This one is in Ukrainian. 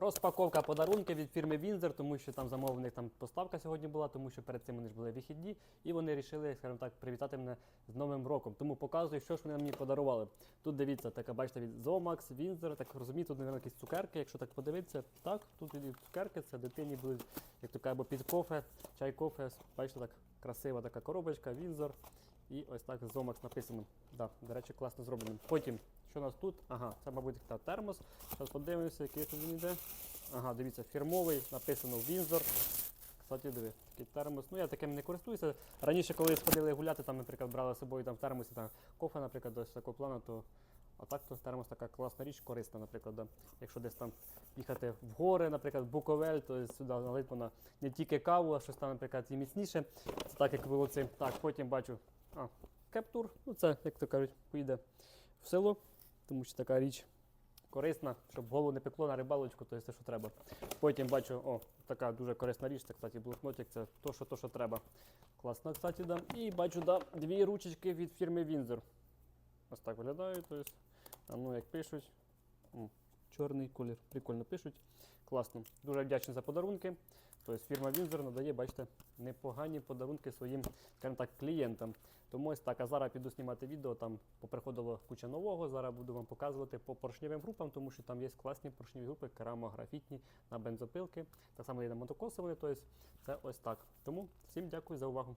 Розпаковка подарунки від фірми Вінзер, тому що там замовлених там поставка сьогодні була, тому що перед цим вони ж були вихідні, і вони вирішили, скажімо так, привітати мене з Новим роком. Тому показую, що ж вони мені подарували. Тут дивіться, така бачите від Zomax, Вінзер, так розумію, тут, мабуть, якісь цукерки, якщо так подивитися. Так, тут і цукерки, це дитині будуть, як то або під кофе, чай кофе. Бачите, так красива така коробочка, Вінзор. І ось так Zomax написано. Да, до речі, класно зроблено. Потім, що у нас тут? Ага, це, мабуть, та термос. Зараз подивимося, який тут він йде. Ага, дивіться, фірмовий, написано Вінзор. Кстати, диви, такий термос. Ну, я таким не користуюся. Раніше, коли сходили гуляти, там, наприклад, брали з собою там, термосі там, кофе, наприклад, ось такого плану, то а так то термос така класна річ, корисна, наприклад. Да. Якщо десь там їхати в гори, наприклад, Буковель, то сюди налить вона не тільки каву, а щось там, наприклад, і міцніше. Це так, як було. Так, потім бачу. А, кептур. Ну, це, як то кажуть, поїде в село, тому що така річ корисна, щоб голову не пекло на рибалочку, то є те, що треба. Потім бачу, о, така дуже корисна річ, це, кстати, блокнотик, це то, що, то, що треба. Класно, кстати, да. І бачу, да, дві ручечки від фірми Windsor. Ось так виглядають, то есть, а ну як пишуть. Чорний колір, прикольно пишуть. Класно. Дуже вдячний за подарунки. Тобто фірма Windsor надає, бачите, непогані подарунки своїм, скажімо так, клієнтам. Тому ось так, а зараз піду знімати відео, там поприходило куча нового. Зараз буду вам показувати по поршневим групам, тому що там є класні поршневі групи, керамографітні на бензопилки. Так само є на мотокоси вони, тобто це ось так. Тому всім дякую за увагу.